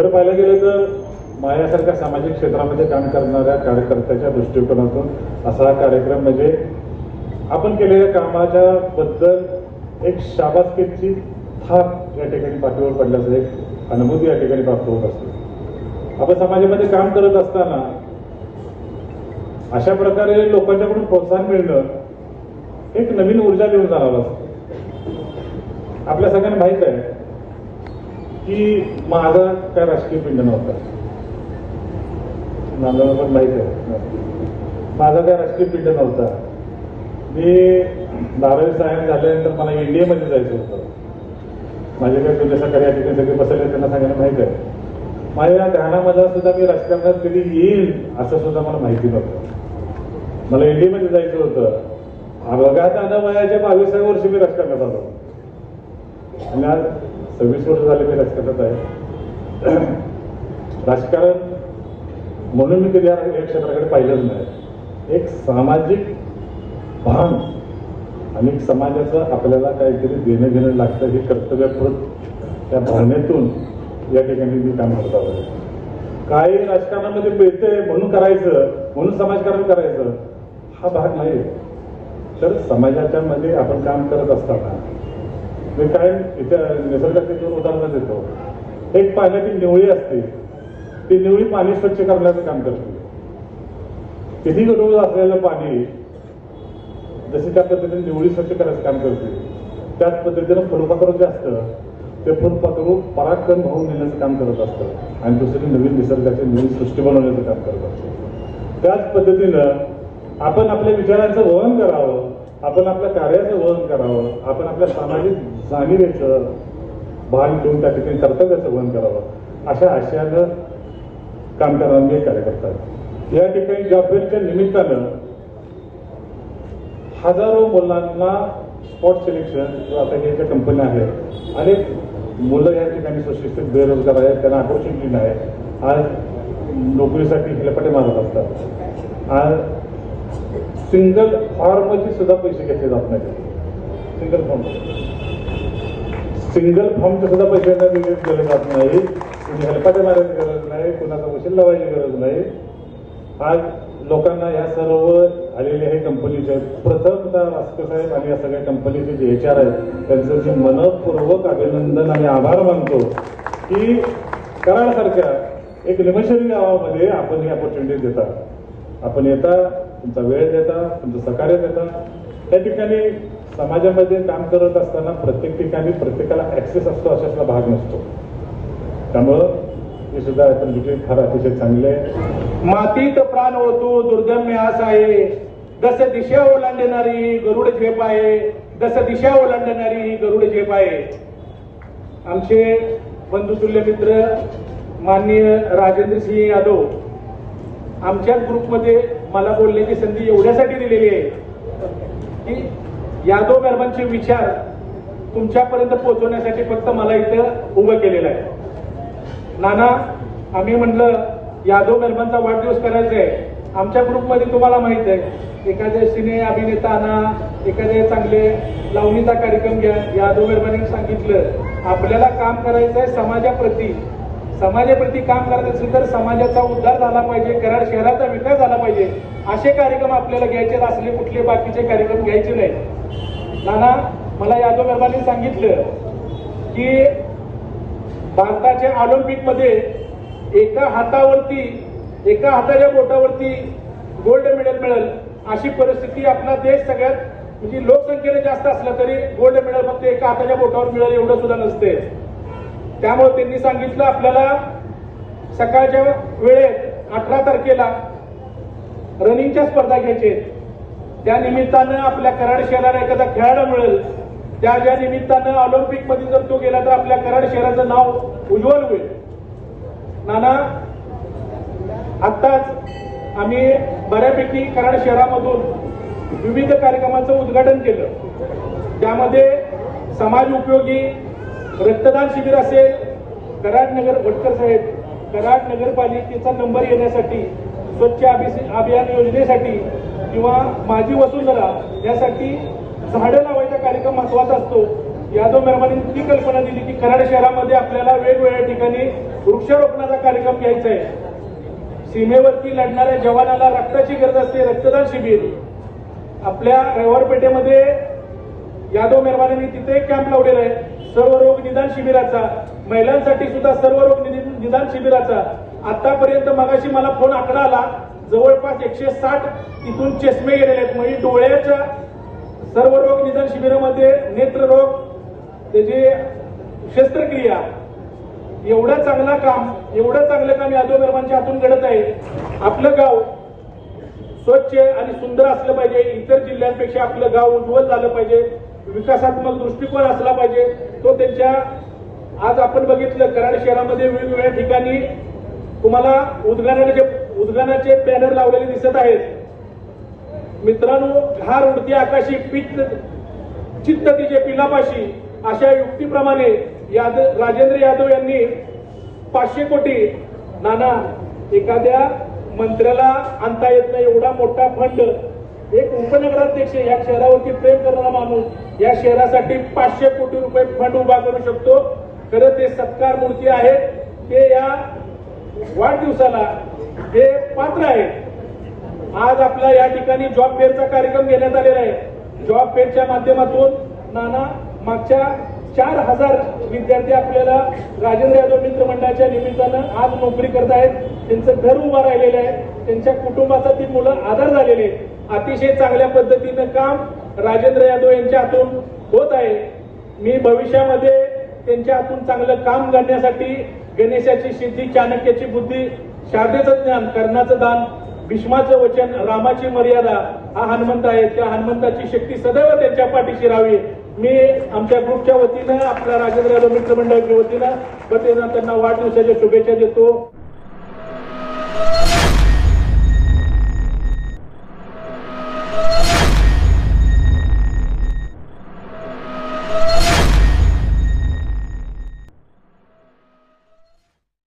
खरं पाहायला गेलं तर माझ्यासारख्या सामाजिक क्षेत्रामध्ये काम करणाऱ्या कार्यकर्त्याच्या दृष्टिकोनातून असा हा कार्यक्रम म्हणजे आपण केलेल्या कामाच्या बद्दल एक शाबासकीची थाप या ठिकाणी पाठीवर पडल्याचं एक अनुभूती या ठिकाणी प्राप्त होत असते. आपण समाजामध्ये काम करत असताना अशा प्रकारे लोकांच्याकडून प्रोत्साहन मिळणं एक नवीन ऊर्जा देऊन जाणार असतं. आपल्या सगळ्यांना माहीत आहे. की माझा काय राजकीय पिंड नव्हता. नांदवला पण माहीत आहे. माझा काय राजकीय पिंड नव्हता. मी बारावी सायन्स झाल्यानंतर मला इंडियामध्ये जायचं होतं. माझे काही तुझ्या सकाळी या ठिकाणी सगळे बसले त्यांना सांगायला माहीत आहे. माझ्या ध्यानामध्ये सुद्धा मी राजकारणात कधी येईल असं सुद्धा मला माहिती नव्हतं. मला इंडियामध्ये जायचं होतं. अपघात आलं वयाच्या बावीसाव्या वर्षी मी राजकारणात आलो. आणि आज सव्वीस वर्ष झाले मी राजकारणात आहे. राजकारण म्हणून मी कधी या क्षेत्राकडे पाहिलंच नाही. एक सामाजिक भान आणि समाजाचं आपल्याला काहीतरी देणं घेणं लागतं हे कर्तव्यप्रत त्या भावनेतून या ठिकाणी मी काम करत काही राजकारणामध्ये मिळते म्हणून करायचं म्हणून समाजकारण करायचं हा भाग नाही तर समाजाच्या मध्ये आपण काम करत असताना मी काय इथे निसर्गाचे दोन उदाहरणं देतो एक पाण्याची निवळी असते. ती निवळी पाणी स्वच्छ करण्याचं काम करते. किती गडूळ असलेलं पाणी जसे त्या पद्धतीने निवळी स्वच्छ करायचं काम करते त्याच पद्धतीनं फुलपाखरू जे असतं ते फुलपाखरू पराक्रम होऊन नेण्याचं काम करत असतं. आणि दुसरी नवीन निसर्गाची नवीन सृष्टी बनवण्याचं काम करत असतं. त्याच पद्धतीनं आपण आपल्या विचारांचं वहन करावं. आपण आपल्या कार्याचं वहन करावं आपण आपल्या सामाजिक जाणीवेचं भान ठेवून त्या ठिकाणी कर्तव्याचं वहन करावं अशा आशयानं काम करणारे कार्यकर्ता आहेत. या ठिकाणी जॉबवेलच्या निमित्तानं हजारो मुलांना स्पॉट सिलेक्शन किंवा आता हे ज्या कंपन्या आहेत अनेक मुलं या ठिकाणी सुशिक्षित बेरोजगार आहेत त्यांना ऑपॉर्च्युनिटी नाही आज नोकरीसाठी हिलपटे मारत असतात. आज सिंगल फॉर्मचे सुद्धा पैसे घेतले जात नाही सिंगल फॉर्म. सिंगल फॉर्मचे सुद्धा पैसे दिले गेले जात नाही कुणी हेलपाटे मारायची गरज नाही कुणाचा वशील लावायची गरज नाही. आज लोकांना या सर्व आलेले हे कंपनीचे प्रथमतः वास्कर साहेब आणि या सगळ्या कंपनीचे जे एच आर आहेत त्यांचं जे मनपूर्वक अभिनंदन आणि आभार मानतो की कराडसारख्या एक निमशरी गावामध्ये आपण ही अपॉर्च्युनिटी देता आपण येता तुमचा वेळ देता तुमचं सहकार्य देता. त्या ठिकाणी समाजामध्ये काम करत असताना प्रत्येक ठिकाणी प्रत्येकाला ऍक्सेस असतो अशातला भाग नसतो. त्यामुळं हे सुद्धा आपण विजय फार अतिशय चांगले आहे. मातीत प्राण होतो दुर्गम्य आस आहे. दस दिशा ओलांडणारी गरुड झेप आहे. दस दिशा ओलांडणारी गरुड झेप आहे. आमचे बंधुतुल्य मित्र माननीय राजेंद्र सिंह यादव आमच्या ग्रुपमध्ये मला बोलण्याची संधी एवढ्यासाठी दिलेली आहे की यादव गर्भांचे विचार तुमच्यापर्यंत पोहोचवण्यासाठी फक्त मला इथं उभं केलेलं आहे. नाना आम्ही म्हटलं यादव गर्भांचा वाढदिवस करायचा आहे. आमच्या ग्रुपमध्ये तुम्हाला माहीत आहे एखाद्या सिने अभिनेता आणा एखादे चांगले लावणीचा कार्यक्रम घ्या. यादव मेहरबानीने सांगितलं आपल्याला काम करायचं आहे समाजाप्रती. समाजाप्रती काम करत असेल तर समाजाचा उद्धार झाला पाहिजे कराड शहराचा विकास झाला पाहिजे. असे कार्यक्रम आपल्याला घ्यायचे असले कुठले बाकीचे कार्यक्रम घ्यायचे नाही. नाना मला यादव मेहरबानीने सांगितलं की भारताच्या ऑलिम्पिकमध्ये एका हातावरती एका हाताच्या बोटावरती गोल्ड मेडल मिळेल. अशी परिस्थिती आपला देश सगळ्यात म्हणजे लोकसंख्येने जास्त असलं तरी गोल्ड मेडल फक्त एका हाताच्या बोटावर मिळेल एवढं सुद्धा नसते त्यामुळे त्यांनी सांगितलं आपल्याला सकाळच्या वेळेत अठरा तारखेला रनिंगच्या स्पर्धा घ्यायचे त्या निमित्तानं आपल्या कराड शहराला एखादा खेळाडू मिळेल. त्या ज्या निमित्तानं ऑलिम्पिकमध्ये जर तो गेला तर आपल्या कराड शहराचं नाव उज्ज्वल होईल. नाना आत्ताच आम्ही बऱ्यापैकी कराड शहरामधून विविध कार्यक्रमाचं उद्घाटन केलं. त्यामध्ये समाज उपयोगी रक्तदान शिबिर असेल कराड नगर भटकर साहेब कराड नगरपालिकेचा नंबर येण्यासाठी स्वच्छ अभियान योजनेसाठी किंवा माझी वसुंधरा यासाठी झाडं लावायचा कार्यक्रम महत्त्वाचा असतो. यादव मेहरबानींनी ती कल्पना दिली की कराड शहरामध्ये आपल्याला वेगवेगळ्या ठिकाणी वृक्षारोपणाचा कार्यक्रम घ्यायचा आहे. सीमेवरती लढणाऱ्या जवानाला रक्ताची गरज असते रक्तदान शिबिर. आपल्या रविवार पेठेमध्ये यादव मेहरबानांनी तिथे एक कॅम्प लावलेला आहे. सर्व रोग निदान शिबिराचा. महिलांसाठी सुद्धा सर्व रोग निदान शिबिराचा. आतापर्यंत मगाशी मला फोन आकडा आला. जवळपास एकशे साठ इथून चष्मे गेलेले आहेत. म्हणजे डोळ्याच्या सर्व रोग निदान शिबिरामध्ये नेत्ररोग त्याची शस्त्रक्रिया एवढा चांगला काम एवढं चांगलं काम यादव मेहरबानच्या हातून घडत आहे. आपलं गाव स्वच्छ आणि सुंदर असलं पाहिजे. इतर जिल्ह्यांपेक्षा आपलं गाव उज्ज्वल झालं पाहिजे. विकासात्मक दृष्टिकोन असला पाहिजे. तो त्यांच्या आज आपण बघितलं कराड शहरामध्ये वेगवेगळ्या ठिकाणी तुम्हाला उद्गाराचे उद्गानाचे बॅनर लावलेले दिसत आहेत. मित्रांनो घार उडती आकाशी पित्त चित्त तिचे पिलापाशी अशा युक्तीप्रमाणे यादव राजेंद्र यादव यांनी पाचशे कोटी नाना एखाद्या मंत्र्याला आणता येत नाही एवढा मोठा फंड एक उपनगराध्यक्ष या शहरावरती प्रेम करणारा माणूस या शहरासाठी पाचशे कोटी रुपये फंड उभा करू शकतो. खरं ते सत्कार मूर्ती आहेत ते या वाढदिवसाला हे पात्र आहेत आज आपला या ठिकाणी जॉब फेअरचा कार्यक्रम घेण्यात आलेला आहे. जॉब फेअरच्या माध्यमातून नाना मागच्या चार हजार विद्यार्थी आपल्याला राजेंद्र यादव मित्र मंडळाच्या निमित्तानं आज नोकरी करत आहेत त्यांचं घर उभं राहिलेलं आहे. त्यांच्या कुटुंबाचा ती मुलं आधार झालेले अतिशय चांगल्या पद्धतीनं काम राजेंद्र यादव यांच्या हातून होत आहे. मी भविष्यामध्ये त्यांच्या हातून चांगलं काम करण्यासाठी गणेशाची सिद्धी चाणक्याची बुद्धी शारदेचं ज्ञान कर्णाचं दान भीष्माचं वचन रामाची मर्यादा हा हनुमंत आहे. त्या हनुमंताची शक्ती सदैव त्यांच्या पाठीशी राहावी. मी आमच्या ग्रुपच्या वतीनं आपल्या राजेंद्र यादव मित्रमंडळाच्या वतीनं त्यांना वाढदिवसाच्या शुभेच्छा देतो.